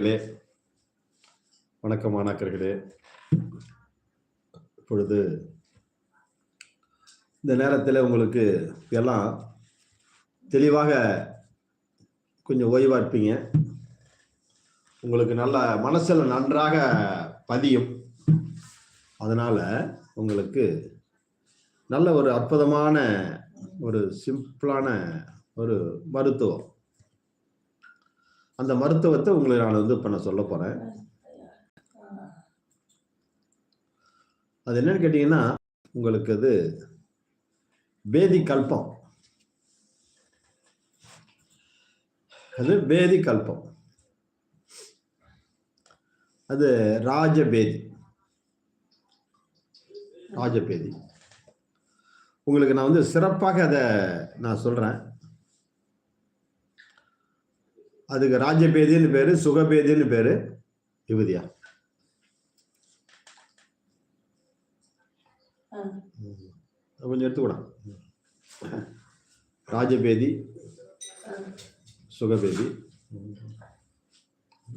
மாணவர்களே வணக்கம் மாணாக்கர்களே. இப்பொழுது இந்த நேரத்தில் உங்களுக்கு எல்லாம் தெளிவாக கொஞ்சம் ஓய்வாக இருப்பீங்க. உங்களுக்கு நல்ல மனசில் நன்றாக பதியும். அதனால் உங்களுக்கு நல்ல ஒரு அற்புதமான ஒரு சிம்பிளான ஒரு மருத்துவம். அந்த மருத்துவத்தை உங்களை நான் வந்து இப்போ நான் சொல்ல போகிறேன் அது என்னன்னு கேட்டிங்கன்னா உங்களுக்கு அது பேதி கல்பம். அது பேதி கல்பம். அது ராஜபேதி. ராஜபேதி. உங்களுக்கு நான் வந்து சிறப்பாக அதை நான் சொல்கிறேன் அதுக்கு ராஜபேதின்னு பேரு சுகபேதின்னு பேரு யுவதியா கொஞ்சம் எடுத்துக்கூடா ராஜபேதி சுகபேதி.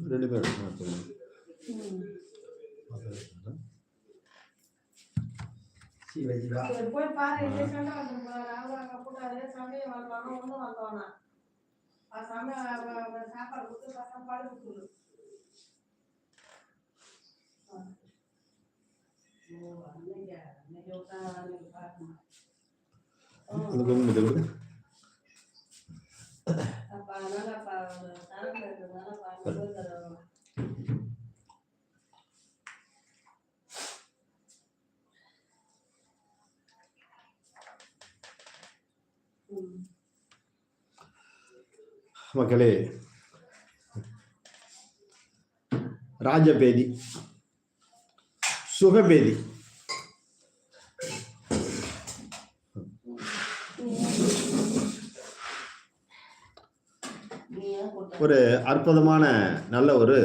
ரெண்டு பேரும் போய் பாரு சண்டை அதே சண்டையை வருவாங்க, ஒண்ணும் வந்தோன்னா. அது சண்டை, அவ- அவ சாப்பாடு கொடுத்து பால் கொடுத்துரு. ஓ, அன்னைக்கு, அன்னைக்கு விட்டா அன்னைக்கு பார்க்கணும். அந்த குங்குமத்தை கொடு. அப்ப அதனால அப்ப அவங்க தரத்துல இருக்கிறதுனால அப்ப அங்க போய் தருவாங்க. ம். மக்களே ராஜபேதி சுகபேதி. ஒரு அற்புதமான நல்ல ஒரு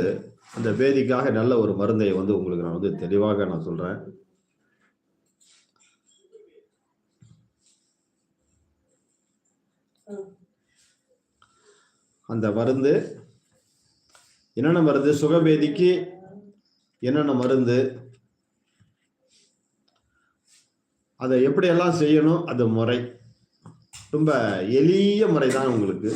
அந்த பேதிக்காக நல்ல ஒரு மருந்தை வந்து உங்களுக்கு நான் வந்து தெளிவாக நான் சொல்கிறேன் அந்த மருந்து என்னென்ன மருந்து? சுகபேதிக்கு என்னென்ன மருந்து? அதை எப்படியெல்லாம் செய்யணும்? அது முறை. ரொம்ப எளிய முறை தான் உங்களுக்கு.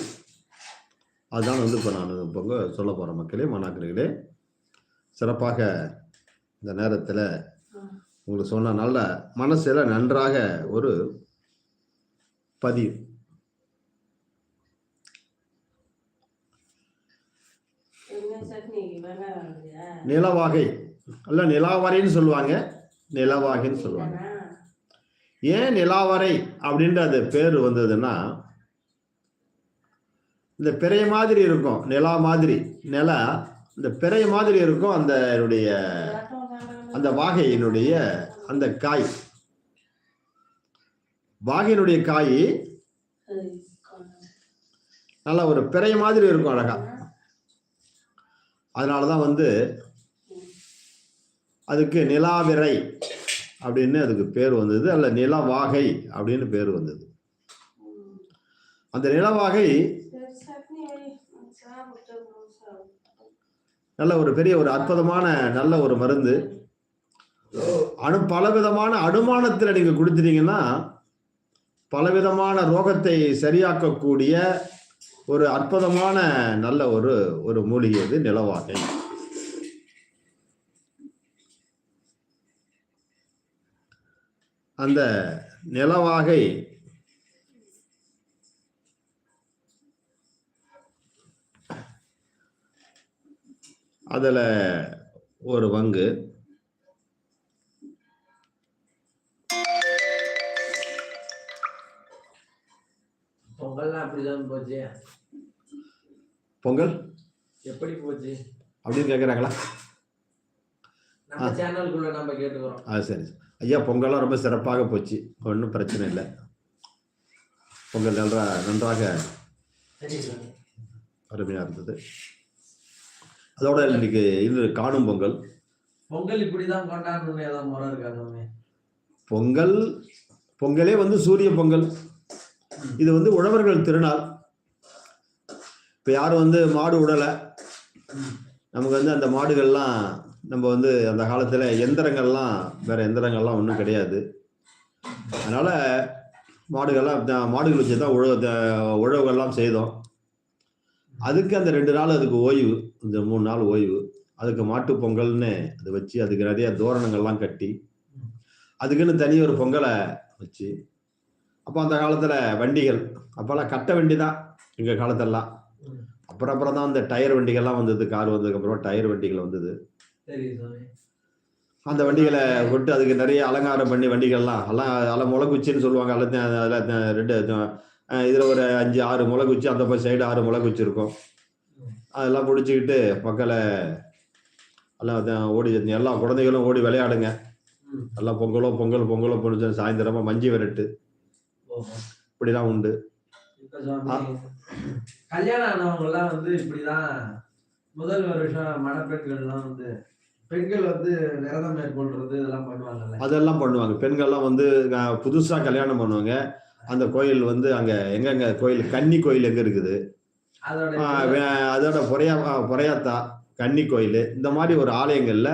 அதுதான் வந்து இப்போ நான் இப்போ சொல்ல போகிறேன் மக்களே மாணாக்கர்களே. சிறப்பாக இந்த நேரத்தில். உங்களுக்கு சொன்ன நல்ல மனசில் நன்றாக ஒரு பதியும் நிலவாகை. அல்ல நிலாவரைன்னு சொல்லுவாங்க. நிலவாகைன்னு சொல்லுவாங்க. ஏன் நிலாவரை அப்படின்ற அது பேர் வந்ததுன்னா இந்த பிறை மாதிரி இருக்கும் நிலா மாதிரி. நிலா இந்த பிறை மாதிரி இருக்கும் அந்த என்னுடைய அந்த வாகையினுடைய அந்த காய். வாகையினுடைய காய் நல்லா நல்ல ஒரு பிறை மாதிரி இருக்கும் அழகா. அதனால தான் வந்து அதுக்கு நிலாவிரை அப்படின்னு அதுக்கு பேர் வந்தது அல்ல நிலவாகை அப்படின்னு பேர் வந்தது. அந்த நிலவாகை நல்ல ஒரு பெரிய ஒரு அற்புதமான நல்ல ஒரு மருந்து. அணு பலவிதமான அனுமானத்தில் நீங்க கொடுத்துட்டீங்கன்னா பலவிதமான ரோகத்தை சரியாக்கக்கூடிய ஒரு அற்புதமான நல்ல ஒரு ஒரு மூலிகை இது நிலவாகை. அந்த நிலவாகை அதுல ஒரு வங்கு பொங்கல்லாம் அப்படிதான் போச்சு. பொங்கல்? எப்படி போச்சு? அப்படின்னு கேட்குறாங்களா நம்ம சேனலுக்குள்ள நம்ம கேட்டுக்கிறோம். அது சரி. ஐயா பொங்கல்லாம் ரொம்ப சிறப்பாக போச்சு. ஒன்றும் பிரச்சனை இல்லை. பொங்கல் நன்றா நன்றாக. அருமையாக இருந்தது. அதோட இன்னைக்கு இது காணும் பொங்கல். பொங்கல் இப்படிதான் கொண்டாடணும்னு ஏதாவது முறை இருக்காங்க பொங்கல் பொங்கலே வந்து சூரிய பொங்கல். இது வந்து உழவர்கள் திருநாள். இப்போ யாரும் வந்து மாடு விடலை நமக்கு வந்து அந்த மாடுகள்லாம் நம்ம வந்து அந்த காலத்தில் எந்திரங்கள்லாம் வேறு எந்திரங்கள்லாம் ஒன்றும் கிடையாது. அதனால் மாடுகள்லாம் மாடுகள் வச்சு தான் உழவு த- உழவுகள்லாம் செய்தோம். அதுக்கு அந்த ரெண்டு நாள் அதுக்கு ஓய்வு இந்த மூணு நாள் ஓய்வு. அதுக்கு மாட்டு பொங்கல்னு அதை வச்சு அதுக்கு நிறைய தோரணங்கள்லாம் கட்டி அதுக்குன்னு தனி ஒரு பொங்கலை வச்சு அப்போ அந்த காலத்தில் வண்டிகள் அப்போல்லாம் கட்ட வண்டி தான் எங்கள் காலத்தெல்லாம். அப்புறம் அப்புறம் தான் இந்த டயர் வண்டிகள்லாம் வந்தது கார் வந்ததுக்கப்புறம் டயர் வண்டிகள் வந்தது. அந்த வண்டிகளை விட்டு அதுக்கு நிறைய அலங்காரம் பண்ணி வண்டிகள்லாம் எல்லாம் எல்லாம் முளைக்குச்சின்னு சொல்லுவாங்க. அதில் அதில் ரெண்டு இதுல ஒரு அஞ்சு ஆறு முளைக்குச்சி அந்த பக்கம் சைடு ஆறு முளைக்குச்சி இருக்கும். அதெல்லாம் பிடிச்சிக்கிட்டு மக்களை எல்லாம் ஓடி எல்லா குழந்தைகளும் ஓடி விளையாடுங்க. எல்லாம் பொங்கலோ பொங்கல் பொங்கலோ பொண்ணு சாயந்தரமா மஞ்சி விரட்டு. இப்படிலாம் உண்டு. கல்யாணம் ஆனவங்க எல்லாம் வந்து இப்படிதான் முதல் வருஷம் மணப்பெண்கள்லாம் வந்து பெண்கள் வந்து விரதம் மேற்கொள்றது இதெல்லாம் பண்ணுவாங்கல்ல. அதெல்லாம் பண்ணுவாங்க. பெண்கள்லாம் வந்து புதுசா கல்யாணம் பண்ணுவாங்க. அந்த கோயில் வந்து அங்க எங்கெங்க கோயில்? கன்னி கோயில் எங்க இருக்குது? அதோட பொறையா பொறையாத்தா கன்னி கோயில். இந்த மாதிரி ஒரு ஆலயங்கள்ல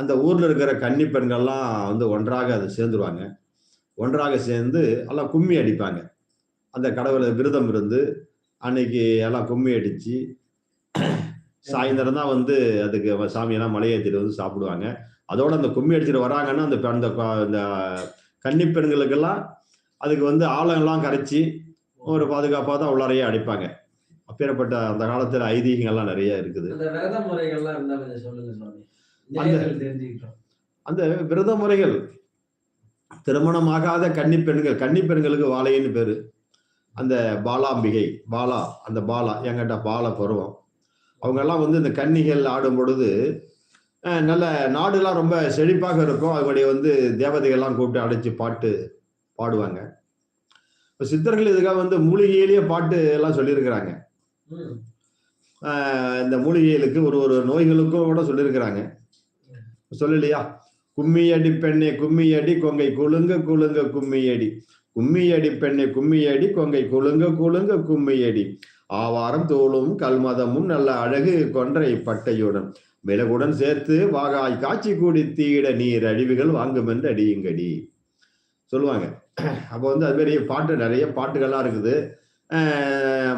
அந்த ஊர்ல இருக்கிற கன்னி பெண்கள்லாம் வந்து ஒன்றாக அது சேர்ந்துருவாங்க. ஒன்றாக சேர்ந்து எல்லாம் கும்மி அடிப்பாங்க. அந்த கடவுளை விரதம் இருந்து அன்னைக்கு எல்லாம் கும்மி அடிச்சு சாயந்தரம் தான் வந்து அதுக்கு சாமியெல்லாம் மலையேற்றிட்டு வந்து சாப்பிடுவாங்க. அதோட அந்த கும்மி அடிச்சுட்டு வராங்கன்னா அந்த அந்த கொ- அந்த கன்னி பெண்களுக்கெல்லாம் அதுக்கு வந்து ஆழங்கள்லாம் கரைச்சி ஒரு பாதுகாப்பாக தான் உள்ளாரையே அடிப்பாங்க. அப்பேற்பட்ட அந்த காலத்துல ஐதீகங்கள்லாம் நிறைய இருக்குது. அந்த விரத அந்த முறைகள் திருமணமாகாத கன்னி பெண்கள் கன்னி பெண்களுக்கு வாழைன்னு பேரு. அந்த பாலாம்பிகை பாலா அந்த பாலா என்கிட்ட பால பருவம். அவங்க எல்லாம் வந்து இந்த கன்னிகள் ஆடும் பொழுது நல்ல நாடுலாம் ரொம்ப செழிப்பாக இருக்கும். அவங்களுடைய வந்து தேவதைகள்லாம் கூப்பிட்டு அடைச்சு பாட்டு பாடுவாங்க. இப்போ சித்தர்கள் இதுக்காக வந்து மூலிகையிலேயே பாட்டு எல்லாம் சொல்லியிருக்கிறாங்க. இந்த மூலிகைகளுக்கு ஒரு ஒரு நோய்களுக்கும் கூட சொல்லியிருக்கிறாங்க. சொல்லலையா? கும்மியடி பெண்ணை கும்மியடி கொங்கை குலுங்க குலுங்க கும்மியடி. கும்மியடி பெண்ணை கும்மியடி கொங்கை குலுங்க குலுங்க கும்மியடி. ஆவாரம் தோளும் கல்மதமும் நல்ல அழகு கொன்றை பட்டையுடன். மிளகுடன் சேர்த்து வாகாய் காட்சி கூடி தீட நீர் அழிவுகள் வாங்கும் என்று அடியுங்கடி. சொல்லுவாங்க. அப்போ வந்து அது மாதிரி பாட்டு நிறைய பாட்டுகள்லாம் இருக்குது.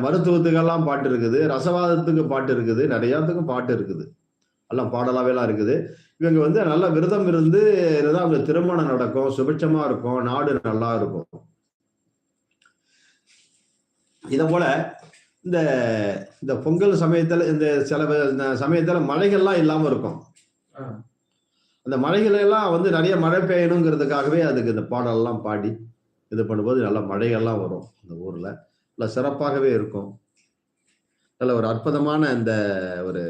மருத்துவத்துக்கெல்லாம் பாட்டு இருக்குது. ரசவாதத்துக்கு பாட்டு இருக்குது. நிறையாத்துக்கும் பாட்டு இருக்குது. எல்லாம் பாடலாவேலாம் இருக்குது. இவங்க வந்து நல்ல விரதம் இருந்து இருந்தா அவங்க திருமணம் நடக்கும் சுபிட்சமா இருக்கும் நாடு நல்லா இருக்கும். இதை போல இந்த இந்த பொங்கல் சமயத்துல இந்த சில இந்த சமயத்துல மழைகள்லாம் இல்லாம இருக்கும். அந்த மழைகள் எல்லாம் வந்து நிறைய மழை பெய்யணுங்கிறதுக்காகவே அதுக்கு இந்த பாடலெல்லாம் பாடி இது பண்ணும்போது நல்ல மழைகள்லாம் வரும் அந்த ஊர்ல. நல்ல சிறப்பாகவே இருக்கும். நல்ல ஒரு அற்புதமான இந்த ஒரு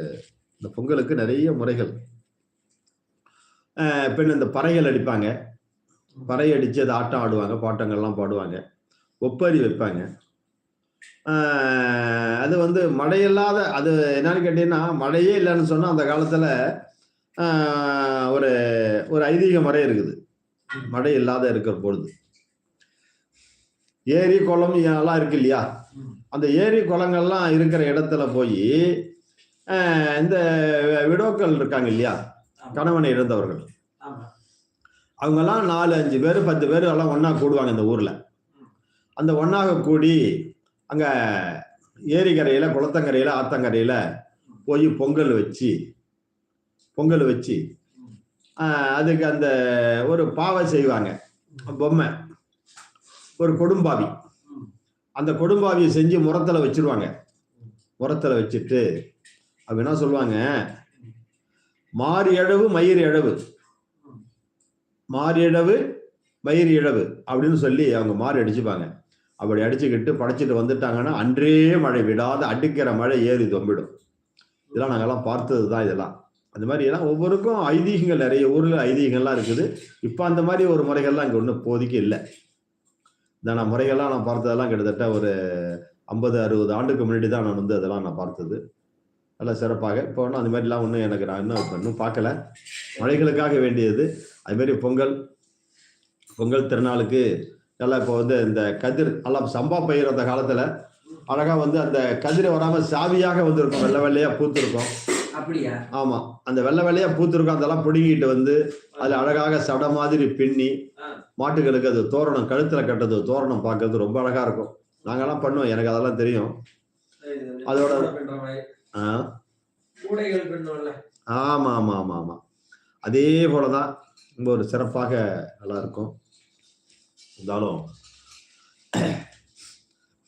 இந்த பொங்கலுக்கு நிறைய முறைகள். பின்ன இந்த பறைகள் அடிப்பாங்க. பறை அடிச்சு அது ஆட்டம் ஆடுவாங்க பாட்டங்கள்லாம் பாடுவாங்க. ஒப்பரி வைப்பாங்க. அது வந்து மழையில்லாத அது என்னன்னு கேட்டீங்கன்னா மழையே இல்லைன்னு சொன்னா அந்த காலத்துல ஒரு ஒரு ஐதீக முறை இருக்குது. மழை இல்லாத இருக்கிற பொழுது. ஏரி குளம் எல்லாம் இருக்கு இல்லையா. அந்த ஏரி குளங்கள்லாம் இருக்கிற இடத்துல போய் இந்த விடோக்கள் இருக்காங்க இல்லையா. கணவனை இழந்தவர்கள். அவங்கெல்லாம் நாலு அஞ்சு பேர் பத்து பேர் எல்லாம் ஒண்ணா கூடுவாங்க இந்த ஊர்ல. அந்த ஒண்ணாக கூடி அங்கே ஏரிக்கரையில் குளத்தங்கரையில் ஆத்தங்கரையில் போய் பொங்கல் வச்சு பொங்கல் வச்சு அதுக்கு அந்த ஒரு பாவை செய்வாங்க பொம்மை. ஒரு கொடும்பாவி. அந்த கொடும்பாவியை செஞ்சு முரத்தில் வச்சிருவாங்க. முரத்தில் வச்சுட்டு அப்படின்னா சொல்லுவாங்க? மாறு இழவு மயிர் இழவு மாறு இழவு மயிர் இழவு அப்படின்னு சொல்லி அவங்க மாறி அடிச்சுப்பாங்க. அப்படி அடிச்சுக்கிட்டு படைச்சிட்டு வந்துட்டாங்கன்னா அன்றே மழை விடாத அடிக்கிற மழை ஏறி தொம்பிடும். இதெல்லாம் நாங்கெல்லாம் பார்த்தது தான் இதெல்லாம். அந்த மாதிரி எல்லாம் ஒவ்வொருக்கும் ஐதீகங்கள் நிறைய ஊரில் ஐதீகங்கள்லாம் இருக்குது. இப்போ அந்த மாதிரி ஒரு முறைகள்லாம் இங்கே ஒன்றும் இப்போதைக்கு இல்லை. இந்த நான் முறைகள்லாம் நான் பார்த்ததெல்லாம் கிட்டத்தட்ட ஒரு ஐம்பது அறுபது ஆண்டுக்கு முன்னாடி தான் நான் வந்து அதெல்லாம் நான் பார்த்தது. நல்லா சிறப்பாக. இப்போ ஒன்றும் அந்த மாதிரிலாம் ஒன்றும் எனக்கு நான் இன்னும் இன்னும் பார்க்கல. மழைகளுக்காக வேண்டியது. அதுமாரி பொங்கல் பொங்கல் திருநாளுக்கு நல்லா இப்போ வந்து இந்த கதிர் எல்லாம் சம்பா பயிர் அந்த காலத்துல அழகா வந்து அந்த கதிர் வராம சாவியாக வந்து இருக்கும் வெள்ளை வெள்ளையா பூத்திருக்கும். அப்படியா? ஆமா. அந்த வெள்ளை வெள்ளையா பூத்திருக்கும். அதெல்லாம் பிடுங்கிட்டு வந்து அதுல அழகாக சட மாதிரி பின்னி. மாட்டுகளுக்கு அது தோரணம் கழுத்துல கட்டுறது தோரணம் பார்க்கறது ரொம்ப அழகா இருக்கும். நாங்கெல்லாம் பண்ணுவோம். எனக்கு அதெல்லாம் தெரியும். அதோட-. ஆ, கூடைகள் பின்னும்ல ஆமா ஆமா ஆமா ஆமா. அதே போலதான் ரொம்ப ஒரு சிறப்பாக நல்லா இருக்கும். இருந்தாலும்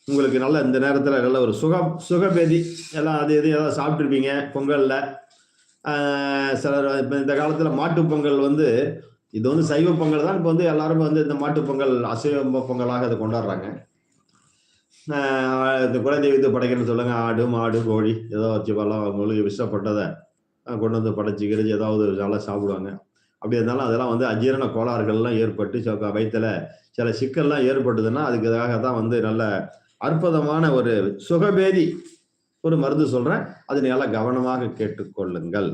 உங்களுக்கு நல்ல இந்த நேரத்தில் நல்ல ஒரு சுக சுகபேதி எல்லாம் அது இது எதாவது சாப்பிட்ருப்பீங்க பொங்கலில். சில சிலர் இப்போ இந்த காலத்தில் மாட்டு பொங்கல் வந்து இது வந்து சைவ பொங்கல் தான் இப்போ வந்து எல்லாரும் வந்து இந்த மாட்டு பொங்கல் அசைவ பொங்கலாக அதை கொண்டாடுறாங்க. இந்த குலதெய்வத்தை படைக்கணும்னு சொல்லுங்க ஆடு மாடு கோழி ஏதோ வச்சு எல்லாம் அவங்களுக்கு இஷ்டப்பட்டதை கொண்டு வந்து படைச்சு கிழிச்சு ஏதாவது நல்லா சாப்பிடுவாங்க. அப்படி இருந்தாலும் அதெல்லாம் வந்து அஜீரண கோளாறுகள்லாம் ஏற்பட்டு சில வயிற்றுல சில சிக்கல்லாம் ஏற்பட்டதுன்னா அதுக்காக தான் வந்து நல்ல அற்புதமான ஒரு சுகபேதி ஒரு மருந்து சொல்றேன். அதை நல்லா கவனமாக கேட்டுக்கொள்ளுங்கள்.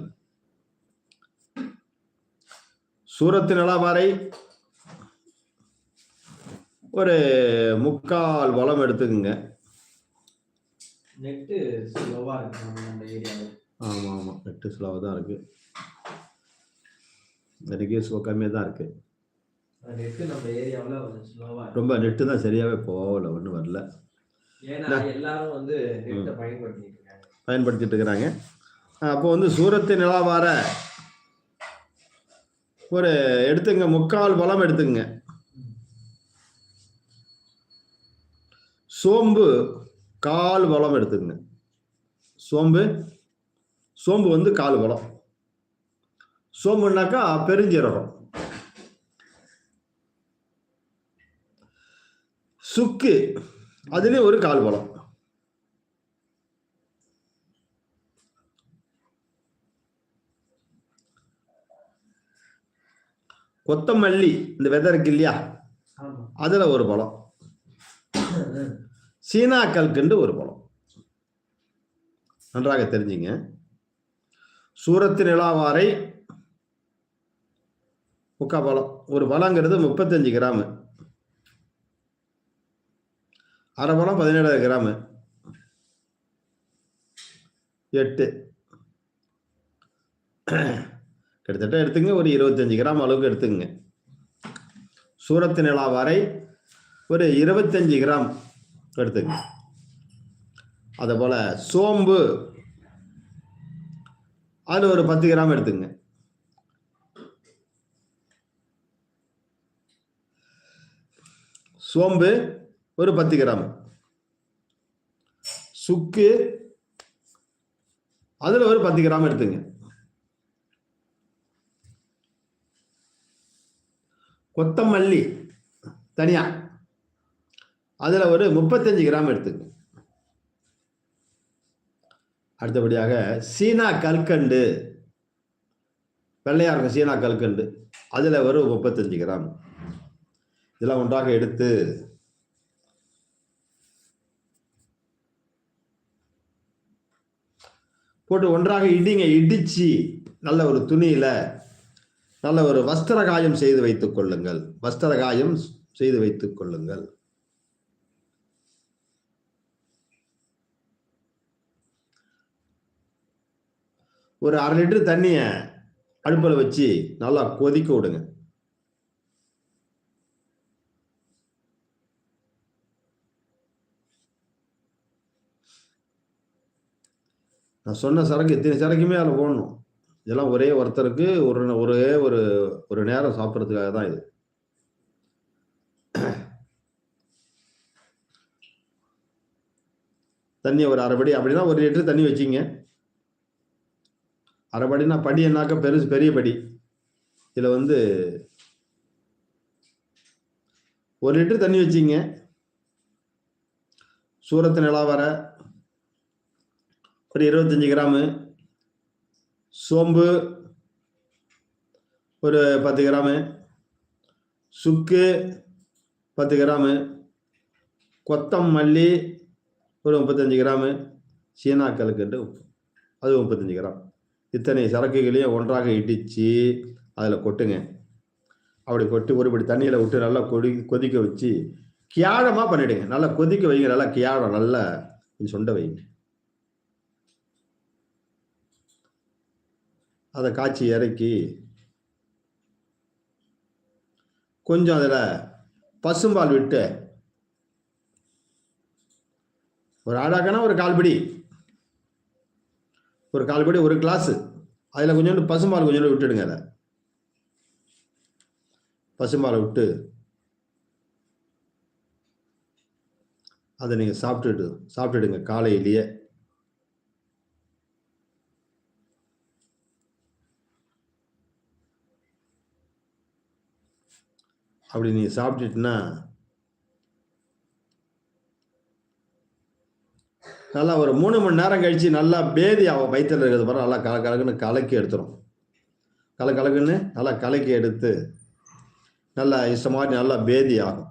சூரத்து நிலவரை ஒரு முக்கால் வளம் எடுத்துக்குங்க. நெட்டு ஸ்லோவா இருக்கு நம்ம நம்ம ஏரியாவில் ஆமா ஆமா எட்டு ஸ்லோவாக தான் இருக்கு. நெருங்கிய ஸ்லோ கம்மியாக தான் இருக்கு. நெட்டு நம்ம ஏரியாவில் கொஞ்சம் ஸ்லோவா இருக்கு. ரொம்ப நெட்டு தான் சரியாவே போகல ஒன்றும் வரல. ஏன்னா எல்லாரும் வந்து நெட்டை பயன்படுத்திட்டு இருக்காங்க. பயன்படுத்திட்டு இருக்கிறாங்க. அப்போ வந்து சூரத்து நிலாவார ஒரு எடுத்துங்க முக்கால் பழம் எடுத்துங்க. சோம்பு கால் பழம் எடுத்துங்க. சோம்பு சோம்பு வந்து கால் பழம். சோம்புனாக்கா பெருஞ்சீரகம். சுக்கு. அதுலேயும் ஒரு கால் பழம். கொத்தமல்லி இந்த விதை இருக்கு இல்லையா? அதுல ஒரு பழம். சீனா கல்கண்டு ஒரு பழம். நன்றாக தெரிஞ்சுங்க. சூரத்து நிலாவாரை முக்கா பழம். ஒரு பழங்கிறது முப்பத்தஞ்சு கிராமு. அரை பழம் பதினேழு கிராமு. எட்டு. கிட்டத்தட்ட எடுத்துங்க ஒரு இருபத்தஞ்சு கிராம் அளவுக்கு எடுத்துங்க சூரத்து நிலா வரை ஒரு இருபத்தஞ்சு கிராம் எடுத்துங்க. அதே போல் சோம்பு அதில் ஒரு பத்து கிராம் எடுத்துங்க. சோம்பு ஒரு பத்து கிராம். சுக்கு. அதில் ஒரு பத்து கிராம் எடுத்துங்க. கொத்தமல்லி தனியா. அதில் ஒரு முப்பத்தஞ்சு கிராம் எடுத்துங்க. அடுத்தபடியாக சீனா கல்கண்டு. வெள்ளையா இருக்கும் சீனா கல்கண்டு. அதில் ஒரு முப்பத்தஞ்சு கிராம். இதெல்லாம் ஒன்றாக எடுத்து போட்டு ஒன்றாக இடிங்க இடிச்சு நல்ல ஒரு துணியில நல்ல ஒரு வஸ்திர காயம் செய்து வைத்துக் கொள்ளுங்கள். வஸ்திர காயம் செய்து வைத்துக் கொள்ளுங்கள். ஒரு அரை லிட்டர் தண்ணிய அடுப்பில் வச்சு நல்லா கொதிக்க விடுங்க. நான் சொன்ன சரக்கு இத்தனை சரக்குமே அதில் போடணும். இதெல்லாம் ஒரே ஒருத்தருக்கு ஒரு ஒரே ஒரு ஒரு நேரம் சாப்பிட்றதுக்காக தான் இது. தண்ணி ஒரு அரைப்படி அப்படின்னா ஒரு லிட்டர் தண்ணி வச்சிங்க. அரைப்படினா படி என்னாக்க பெருசு பெரிய படி. இதில் வந்து ஒரு லிட்டர் தண்ணி வச்சிங்க. சூரத்து நிலாவர ஒரு இருபத்தஞ்சி கிராமு சோம்பு ஒரு பத்து கிராமு சுக்கு பத்து கிராமு கொத்தமல்லி ஒரு முப்பத்தஞ்சு கிராமு சீனா உப்பு. அது முப்பத்தஞ்சு கிராம். இத்தனை சரக்குகளையும் ஒன்றாக இடித்து அதில் கொட்டுங்க. அப்படி கொட்டி ஒரு படி தண்ணியில் விட்டு நல்லா கொதி கொதிக்க வச்சு கியாழமாக பண்ணிவிடுங்க நல்லா கொதிக்க வைங்க. நல்லா கியாழம் நல்லா கொஞ்சம் சொண்டை வைங்க. அதை காய்ச்சி இறக்கி கொஞ்சம் அதில் பசும்பால் விட்டு ஒரு ஆடாக்கனா ஒரு கால்படி ஒரு கால்படி ஒரு கிளாஸு. அதில் கொஞ்சோண்டு பசும்பால் கொஞ்சோண்டு விட்டுடுங்க அதை. பசும்பாலை விட்டு அதை நீங்கள் சாப்பிட்டுட்டு சாப்பிட்டுடுங்க காலையிலேயே. அப்படி நீங்கள் சாப்பிட்டுட்டுனா நல்லா ஒரு மூணு மணி நேரம் கழித்து நல்லா பேதி அவன் வயிற்றில் இருக்கிறது பிறகு நல்லா கல கலக்குன்னு கலக்கி எடுத்துரும். கல கலக்குன்னு நல்லா கலக்கி எடுத்து நல்லா இஷ்ட மாதிரி நல்லா பேதி ஆகும்.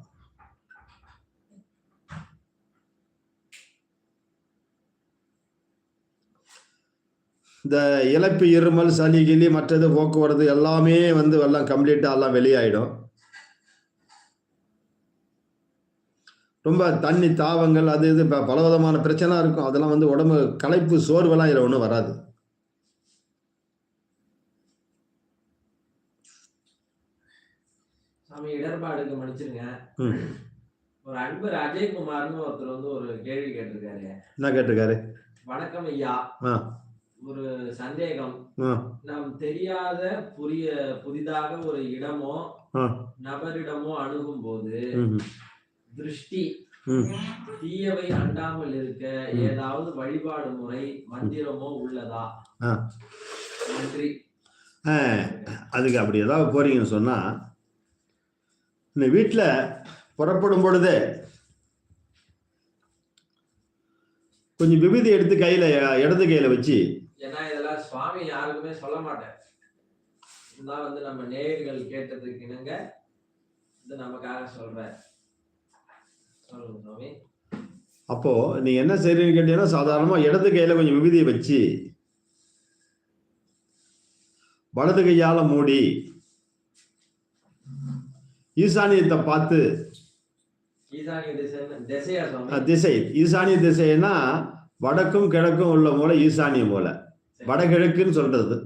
இந்த இழப்பு இருமல் சளி கிளி மற்றது போக்குவரத்து எல்லாமே வந்து எல்லாம் கம்ப்ளீட்டாக எல்லாம் வெளியாயிடும். ரொம்ப தண்ணி தாவங்கள் அது இது பலவிதமான பிரச்சனை இருக்கும். அதெல்லாம் வந்து உடம்பு களைப்பு சோர்வெல்லாம் இதில் ஒன்றும் வராது. சாமி இடர்பாடுக்கு மன்னிச்சிருங்க. ஒரு அன்பர் அஜய்குமார்னு ஒருத்தர் வந்து ஒரு கேள்வி கேட்டிருக்காரு. என்ன கேட்டிருக்காரு? வணக்கம் ஐயா. ஒரு சந்தேகம். நாம் தெரியாத புரிய புதிதாக ஒரு இடமோ. நபரிடமோ அணுகும் போது திருஷ்டி. தீயவை அண்டாமல் இருக்க. ஏதாவது வழிபாடு முறை மந்திரமோ உள்ளதா. நன்றி. அதுக்கு அப்படி ஏதாவது போறீங்கன்னு சொன்னால் இந்த வீட்டில் புறப்படும் பொழுதே கொஞ்சம் விபூதி எடுத்து கையில் இடது கையில் வச்சு ஏன்னா இதெல்லாம் சுவாமி யாருக்குமே சொல்ல மாட்டேன் இதுதான் வந்து நம்ம நேயர்கள் கேட்டதுக்கு இணங்க இது நமக்காக சொல்றேன் அப்போது நீங்கள் என்ன செய்றீங்கன்னு கேட்டீங்கன்னா சாதாரணமாக இடது கையில் கொஞ்சம் விபூதியை வச்சு வலது கையால் மூடி ஈசானியத்தை பார்த்து ஈசானிய திசை. ஈசானிய திசைன்னா வடக்கும் கிழக்கும் உள்ள மூலை ஈசானிய மூலை சரி. வடகிழக்குன்னு சொல்றது.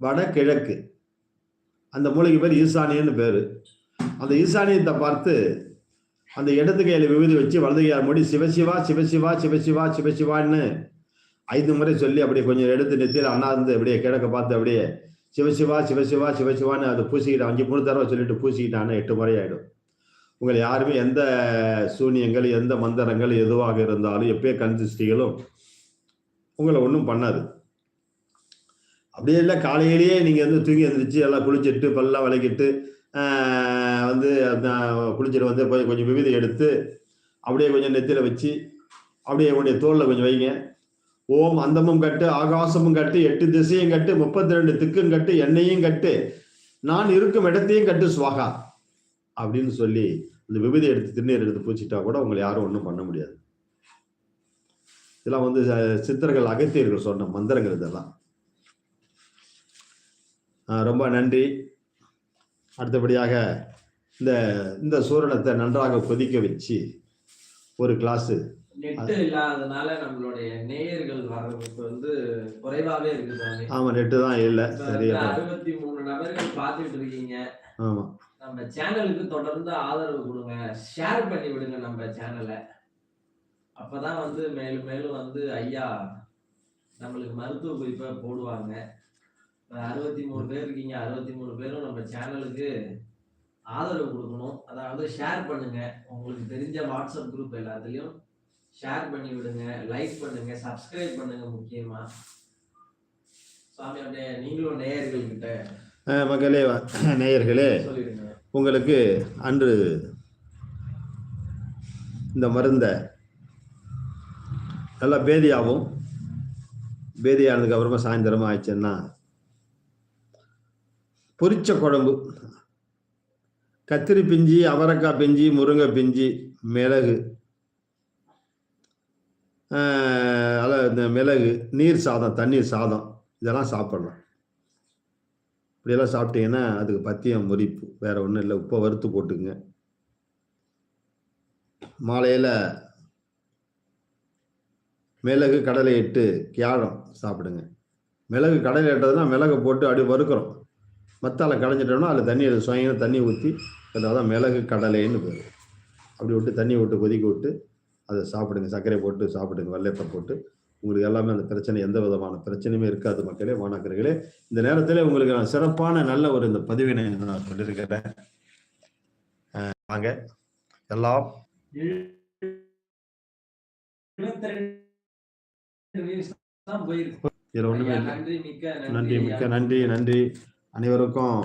வடகிழக்கு. அந்த மூலைக்கு பேர் ஈசானியன்னு பேர். அந்த ஈசானியத்தை பார்த்து அந்த இடது கையில் விபூதி வச்சு வலது கையால் மூடி சிவசிவா சிவசிவா சிவசிவா சிவசிவான்னு ஐந்து முறை சொல்லி அப்படியே கொஞ்சம் எடுத்து நெத்தியில் அண்ணாந்து அப்படியே கிழக்க பார்த்து அப்படியே சிவசிவா சிவசிவா சிவசிவான்னு அதை பூசிக்கிட்டான் அஞ்சு மூணு தடவை சொல்லிட்டு பூசிக்கிட்டான்னு எட்டு முறை ஆயிடும். உங்களை யாருமே எந்த சூனியங்கள் எந்த மந்திரங்கள் எதுவாக இருந்தாலும் எப்பயே கண்திஷ்டிகளும் உங்களை ஒன்றும் பண்ணாது. அப்படியே இல்லை காலையிலேயே நீங்கள் வந்து தூங்கி எழுந்திரிச்சு எல்லாம் குளிச்சுட்டு பல்லாம் விளக்கிட்டு வந்து குளிச்சுட்டு வந்து போய் கொஞ்சம் விபூதி எடுத்து அப்படியே கொஞ்சம் நெத்தியில் வச்சு அப்படியே உங்களுடைய தோளில் கொஞ்சம் வைங்க. ஓம் அந்தமும் கட்டு ஆகாசமும் கட்டு எட்டு திசையும் கட்டு முப்பத்தி ரெண்டு திக்கும் கட்டு எண்ணெயும் கட்டு நான் இருக்கும் இடத்தையும் கட்டு சுவாகா அப்படின்னு சொல்லி இந்த விபதி எடுத்து திருநீர் எடுத்து பூச்சிட்டா கூட உங்களை யாரும் ஒன்றும் பண்ண முடியாது. இதெல்லாம் வந்து சித்தர்கள் அகத்தியர்கள் சொன்ன மந்திரங்கள் இதெல்லாம். ரொம்ப நன்றி. அடுத்தபடியாக இந்த இந்த சூரணத்தை நன்றாக கொதிக்க வச்சு ஒரு கிளாஸு. நெட் இல்லாததுனால நம்மளுடைய நேயர்கள் வர்றதுக்கு வந்து குறைவாவே இருக்கு சாமி. ஆமாம் நெட்டு தான் இல்லை. சரியா அறுபத்தி மூணு நபர்கள் பார்த்துட்டு இருக்கீங்க. ஆமாம் நம்ம சேனலுக்கு தொடர்ந்து ஆதரவு கொடுங்க. ஷேர் பண்ணி விடுங்க நம்ம சேனலை. அப்பதான் வந்து மேலும் மேலும் வந்து ஐயா நம்மளுக்கு மருத்துவ குறிப்பை போடுவாங்க. அறுபத்தி மூணு பேர் இருக்கீங்க அறுபத்தி மூணு பேரும் நம்ம சேனலுக்கு ஆதரவு கொடுக்கணும். அதாவது ஷேர் பண்ணுங்க. உங்களுக்கு தெரிஞ்ச வாட்ஸ்அப் குரூப் எல்லாத்துலயும் ஷேர் பண்ணி விடுங்க லைக் பண்ணுங்க சப்ஸ்கிரைப் பண்ணுங்க முக்கியமா. அப்படியே நீங்களும் நேயர்கள் கிட்ட அஹ், மகளே நேயர்களே உங்களுக்கு அன்று இந்த மருந்தை நல்லா பேதியாகும் பேதியானதுக்கு அப்புறமா சாயந்தரமா ஆயிடுச்சுன்னா பொரிச்ச குழம்பு. கத்திரி பிஞ்சி அவரைக்காய் பிஞ்சி முருங்கை பிஞ்சி மிளகு. ஆஹ், இந்த மிளகு நீர் சாதம் தண்ணீர் சாதம் இதெல்லாம் சாப்பிட்லாம். இப்படியெல்லாம் சாப்பிட்டீங்கன்னா அதுக்கு பத்தியம் முறிப்பு வேற ஒன்றும் இல்லை. உப்பை வறுத்து போட்டுக்குங்க. மாலையில் மிளகு கடலை இட்டு கியாழம் சாப்பிடுங்க. மிளகு கடலை இட்டதுன்னா மிளகு போட்டு அப்படியே வறுக்கிறோம். மத்தால கடைஞ்சிட்டோம்னா அதில் தண்ணி சுவையான தண்ணி ஊற்றி அதான் மிளகு கடலைன்னு பேர் அப்படி விட்டு தண்ணி விட்டு கொதிக்க விட்டு அதை சாப்பிடுங்க. சர்க்கரை போட்டு சாப்பிடுங்க. வெள்ளைப்பை போட்டு. உங்களுக்கு எல்லாமே அந்த பிரச்சனை எந்த விதமான பிரச்சனையுமே இருக்காது மக்களே மாணாக்கர்களே. இந்த நேரத்தில் உங்களுக்கு நான் சிறப்பான நல்ல ஒரு இந்த பதிவினை நான் சொல்லியிருக்கிறேன் வாங்க. எல்லாம். இதில் இல்லை. நன்றி. மிக்க நன்றி நன்றி. அனைவருக்கும்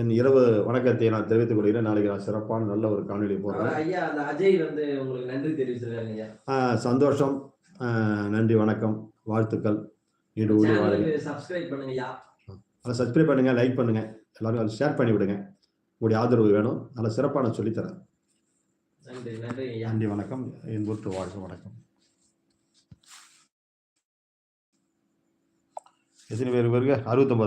என் இரவு வணக்கத்தை நான் தெரிவித்துக் கொள்கிறேன். நாளைக்கு நான் சிறப்பான நல்ல ஒரு காணொலி போடுறேன். ஐயா அந்த அஜய் வந்து உங்களுக்கு நன்றி தெரிவிச்சிருக்காங்க ஐயா. சந்தோஷம். நன்றி வணக்கம். வாழ்த்துக்கள். நீடு ஊடி வாழுங்க சப்ஸ்கிரைப் பண்ணுங்க ஐயா. அதை சப்ஸ்கிரைப் பண்ணுங்க லைக் பண்ணுங்க. எல்லாரும் அதை ஷேர் பண்ணி விடுங்க. உங்களுடைய ஆதரவு வேணும். நல்ல சிறப்பான சொல்லித்தரேன். நன்றி நன்றி நன்றி வணக்கம். என் ஊற்று வாழ்க வணக்கம். எத்தனை பேர் பேருக்கு அறுபத்தொம்பதா